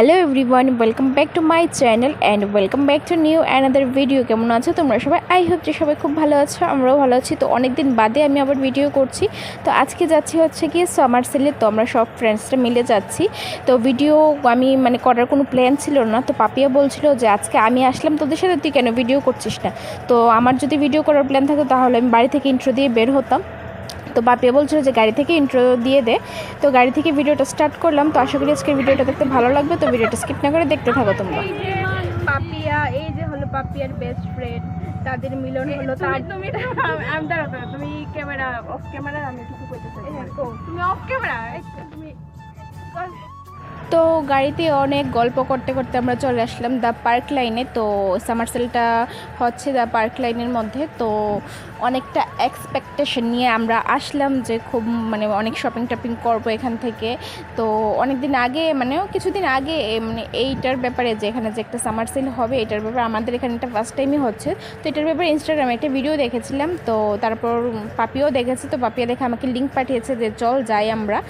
Hello everyone, welcome back to my channel and welcome back to new another video. কেমন আছো তোমরা সবাই? I hope যে সবাই খুব ভালো আছো, আমরাও ভালো আছি। তো অনেক দিন বাদে আমি আবার ভিডিও করছি। তো আজকে যাচ্ছি হচ্ছে কি সামার সেলে তো আমরা সব ফ্রেন্ডসরা মিলে যাচ্ছি। তো ভিডিও আমি মানে করার কোনো প্ল্যান ছিল না। তো পাপিয়া বলছিল যে, আজকে আমি আসলাম তোদের সাথে, তুই কেন ভিডিও করছিস না? তো আমার যদি ভিডিও করার প্ল্যান থাকতো তাহলে আমি বাড়ি থেকে ইন্ট্রো দিয়ে বের হতাম। তো বাপিয়া বলছিল যে গাড়ি থেকে ইন্ট্রো দিয়ে দে। তো গাড়ি থেকে ভিডিওটা স্টার্ট করলাম। তো আশা করি আজকের ভিডিওটা দেখতে ভালো লাগবে। তো ভিডিওটা স্কিপ না করে দেখতে থাকো তোমরা। পাপিয়া এই যে হলো পাপিয়ার বেস্ট ফ্রেন্ড তাদের মিলন হলো তার তুমি আমি দাঁড়া দাঁড়াও, তুমি ক্যামেরা অফ ক্যামেরা আমি কিছু করতে চাই। তুমি অফ ক্যামেরা তুমি তো গাড়িতে অনেক গল্প করতে করতে আমরা চলে আসলাম দ্য পার্ক লাইনে তো সামার সেলটা হচ্ছে দ্য পার্ক লাইনের মধ্যে। তো অনেকটা এক্সপেকটেশন নিয়ে আমরা আসলাম যে খুব মানে অনেক শপিং টপিং করব এখান থেকে। তো অনেক দিন আগে মানে কিছুদিন আগে মানে এইটার ব্যাপারে যে এখানে যে একটা সামার সেল হবে, এটার ব্যাপারে আমাদের এখানে একটা ফার্স্ট টাইমই হচ্ছে। তো এটার ব্যাপারে ইনস্টাগ্রামে একটা ভিডিও দেখেছিলাম। তো তারপর পাপিও দেখেছে। তো পাপিয়া দেখে আমাকে লিঙ্ক পাঠিয়েছে যে চল যাই আমরা।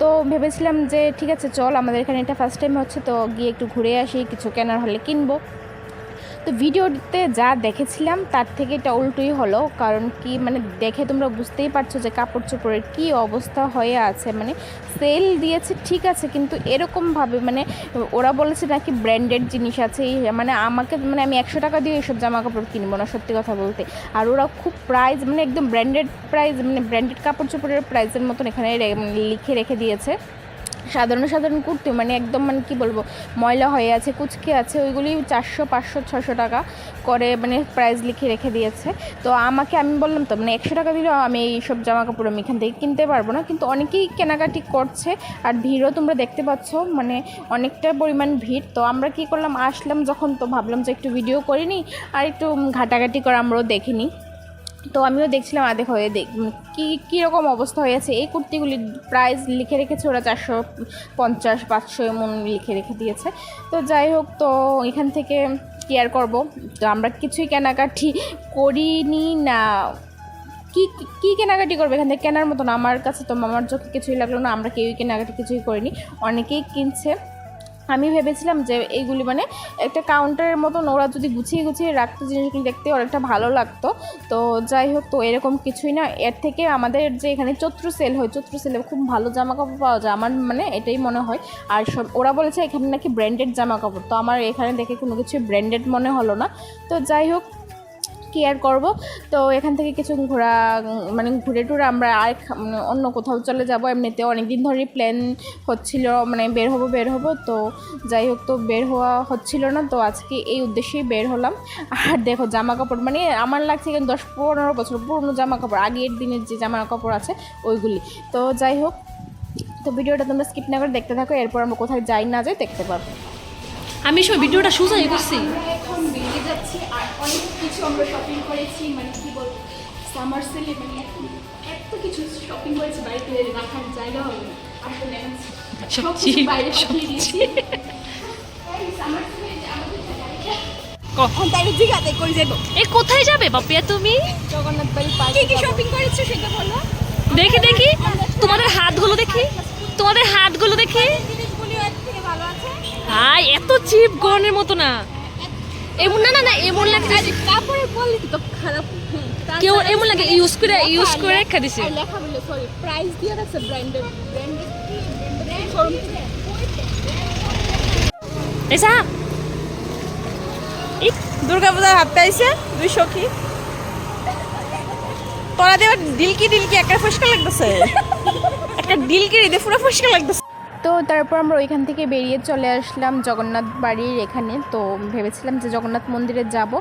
তো ভেবেছিলাম যে ঠিক আছে চল আমাদের এখানে এটা ফার্স্ট টাইম হচ্ছে, তো গিয়ে একটু ঘুরে আসি, কিছু কেনার হলে কিনবো। তো ভিডিওতে যা দেখেছিলাম, তার থেকে এটা উল্টোই হলো, কারণ কি মানে দেখে তোমরা বুঝতেই পারছ যে কাপড় চোপড়ের কী অবস্থা হয়ে আছে। মানে সেল দিয়েছে, ঠিক আছে, কিন্তু এরকমভাবে মানে ওরা বলেছে নাকি ব্র্যান্ডেড জিনিস আছে মানে আমাকে মানে আমি একশো টাকা দিয়ে এইসব জামা কাপড় কিনবো না, সত্যি কথা বলতে। আর ওরা খুব প্রাইস মানে একদম ব্র্যান্ডেড প্রাইস মানে ব্র্যান্ডেড কাপড় চোপড়ের প্রাইসের মতন এখানে রে- লিখে রেখে দিয়েছে। সাধারণ সাধারণ কুর্তি মানে একদম মানে কি বলব, ময়লা হয়ে আছে, কুচকে আছে, ওইগুলি চারশো, পাঁচশো, ছশো টাকা করে মানে প্রাইস লিখে রেখে দিয়েছে। তো আমাকে আমি বললাম তো মানে একশো টাকা দিলেও আমি এইসব জামা কাপড় আমি এখান থেকে কিনতে পারব না, কিন্তু অনেকেই কেনাকাটি করছে আর ভিড়ও তোমরা দেখতে পাচ্ছ মানে অনেকটা পরিমাণ ভিড়। তো আমরা কি করলাম, আসলাম যখন তো ভাবলাম যে একটু ভিডিও করিনি, আর একটু ঘাটাঘাটি করে আমরাও দেখিনি তো আমিও দেখছিলাম দেখো এ দেখ কী কীরকম অবস্থা হয়েছে এই কুর্তিগুলির প্রাইস লিখে রেখেছে ওরা চারশো পঞ্চাশ, পাঁচশো এমন লিখে রেখে দিয়েছে। তো যাই হোক, তো এখান থেকে কেয়ার করব। তো আমরা কিছুই কেনাকাটি করিনি না। কি কি কেনাকাটি করবে? এখান থেকে কেনার মতো না। আমার কাছে তো মামার চোখে কিছুই লাগল না। আমরা কেউই কেনাকাটি কিছুই করিনি। অনেকেই কিনছে। আমি ভেবেছিলাম যে এইগুলি মানে একটা কাউন্টারের মতন ওরা যদি গুছিয়ে গুছিয়ে রাখতো জিনিসগুলি দেখতে অনেকটা ভালো লাগতো। তো যাই হোক, তো এরকম কিছুই না। এর থেকে আমাদের যে এখানে চৈত্র সেল হয়, চৈত্র সেলে খুব ভালো জামা কাপড় পাওয়া যায়। আমার মানে এটাই মনে হয়। আর সব, ওরা বলেছে এখানে নাকি ব্র্যান্ডেড জামা কাপড় তো আমার এখানে দেখে কোনো কিছু ব্র্যান্ডেড মনে হলো না। তো যাই হোক কেয়ার করব। তো এখান থেকে কিছু ঘোরা মানে ঘুরে টুরে আমরা আর মানে অন্য কোথাও চলে যাব। এমনিতে অনেক দিন ধরেই প্ল্যান হচ্ছিল মানে বের হব বের হব। তো যাই হোক তো বের হওয়া হচ্ছিল না। তো আজকে এই উদ্দেশ্যেই বের হলাম। আর দেখো জামা কাপড় মানে আমার লাগছে কিন্তু দশ পনেরো বছর পুরনো জামা কাপড় আগের দিনের যে জামা কাপড় আছে ওইগুলি। তো যাই হোক তো ভিডিওটা তোমরা স্কিপ না করে দেখতে থাকো। এরপর আমরা কোথায় যাই না যাই দেখতে পারব। আমি সব ভিডিওটা সুসাই করছি। এখন বেরিয়ে যাচ্ছি আর অনেক কিছু আমরা শপিং করেছি মানে কি বলব সামার সেলে মানে এত কিছু শপিং করেছি বাড়িতে রাখার জায়গা হবে না আসলে সব কিছু বাইরে পাঠিয়ে দিয়েছি। কই যাব। এ কোথায় যাবে বাপিয়া তুমি? জগন্নাথ বাড়ি পার্ক কি কি শপিং করেছ সেটা বলো। দেখি দেখি। তোমাদের হাতগুলো দেখি। তোমাদের হাতগুলো দেখি। জিনিসগুলি এর থেকে ভালো আছে। হাই এত চিপ গনের মতো না। এমন না না না এমন লাগে কাপড়ের কোয়ালিটি তো খারাপ। কেউ এমন লাগে ইউজ করে ইউজ করে রেখে দিছে। লেখা বলে সরি প্রাইস দিয়ে রাখছে ব্র্যান্ডেড ব্র্যান্ডেড শোরুম এসা দুর্গা পূজার হাতে আইছে দুই সখী। তোরা দেবার ডিলকি ডিলকি একটা ফুসকা লাগতেছে। একটা ডিলকি রে পুরো ফুসকা লাগতেছে। তো তারপর আমরা ওইখান থেকে বেরিয়ে চলে আসলাম জগন্নাথ বাড়ির এখানে। তো ভেবেছিলাম যে জগন্নাথ মন্দিরে যাব।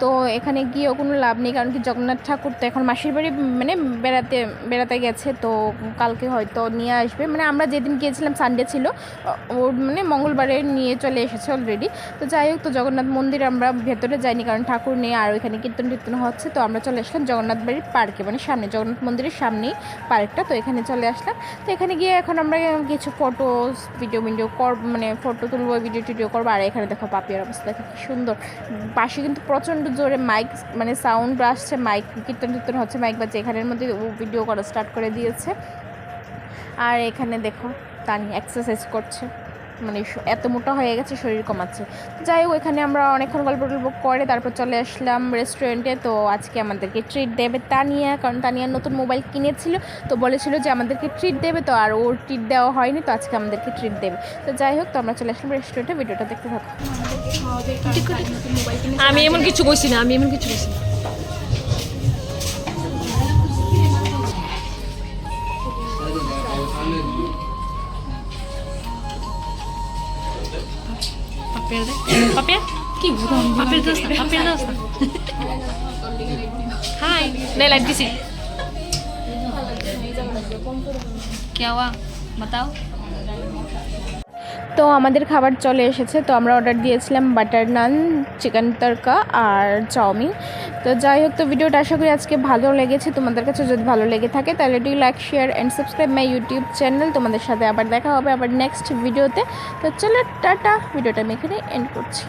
তো এখানে গিয়েও কোনো লাভ নেই, কারণ কি জগন্নাথ ঠাকুর তো এখন মাসির বাড়ি মানে বেড়াতে বেড়াতে গেছে। তো কালকে হয়তো নিয়ে আসবে। মানে আমরা যেদিন গিয়েছিলাম সানডে ছিল ওর মানে মঙ্গলবারে নিয়ে চলে এসেছে অলরেডি তো যাই হোক, তো জগন্নাথ মন্দির আমরা ভেতরে যাইনি, কারণ ঠাকুর নেই, আর ওইখানে কীর্তন টীর্তন হচ্ছে। তো আমরা চলে আসলাম জগন্নাথ বাড়ির পার্কে মানে সামনে, জগন্নাথ মন্দিরের সামনেই পার্কটা। তো এখানে চলে আসলাম। তো এখানে গিয়ে এখন আমরা কিছু ফটো ভিডিও ভিডিও কর মানে ফটো তুলবো ভিডিও টিডিও করব, আর এখানে দেখো পাপিয়ার অবস্থা, দেখো কি সুন্দর। পাশে কিন্তু প্রচণ্ড জোরে মাইক মানে সাউন্ড আসছে মাইক কীর্তন টীর্তন হচ্ছে মাইক বাজছে, এখানের মধ্যে ও ভিডিও করা স্টার্ট করে দিয়েছে। আর এখানে দেখো তানি এক্সারসাইজ করছে। মানে এত মোটা হয়ে গেছে শরীর কমাচ্ছে। যাই হোক এখানে আমরা অনেকক্ষণ গল্প টল্প করে তারপর চলে আসলাম রেস্টুরেন্টে তো আজকে আমাদেরকে ট্রিট দেবে তানিয়া কারণ তানিয়া নতুন মোবাইল কিনেছিল। তো বলেছিল যে আমাদেরকে ট্রিট দেবে তো আর ওর ট্রিট দেওয়া হয়নি তো আজকে আমাদেরকে ট্রিট দেবে। তো যাই হোক তো আমরা চলে আসলাম রেস্টুরেন্টে ভিডিওটা দেখতে থাকো। আমি এমন কিছু কইছি না আমি এমন কিছু কইছি না। papel deh. Papel? Ki buron. Papel dos na. Papel dos na. Hi. ले लाइट किसी क्या हुआ बताओ তো আমাদের খাবার চলে এসেছে। তো আমরা অর্ডার দিয়েছিলাম বাটার নান চিকেন তরকা আর চাউমিন তো যাই হোক, তো ভিডিওটা আশা করি আজকে ভালো লেগেছে। তোমাদের কাছে যদি ভালো লেগে থাকে, তাহলে do like share and subscribe my YouTube channel তোমাদের সাথে আবার দেখা হবে আবার নেক্সট ভিডিওতে তো। চলো, টাটা। ভিডিওটা আমি এখানে এন্ড করছি।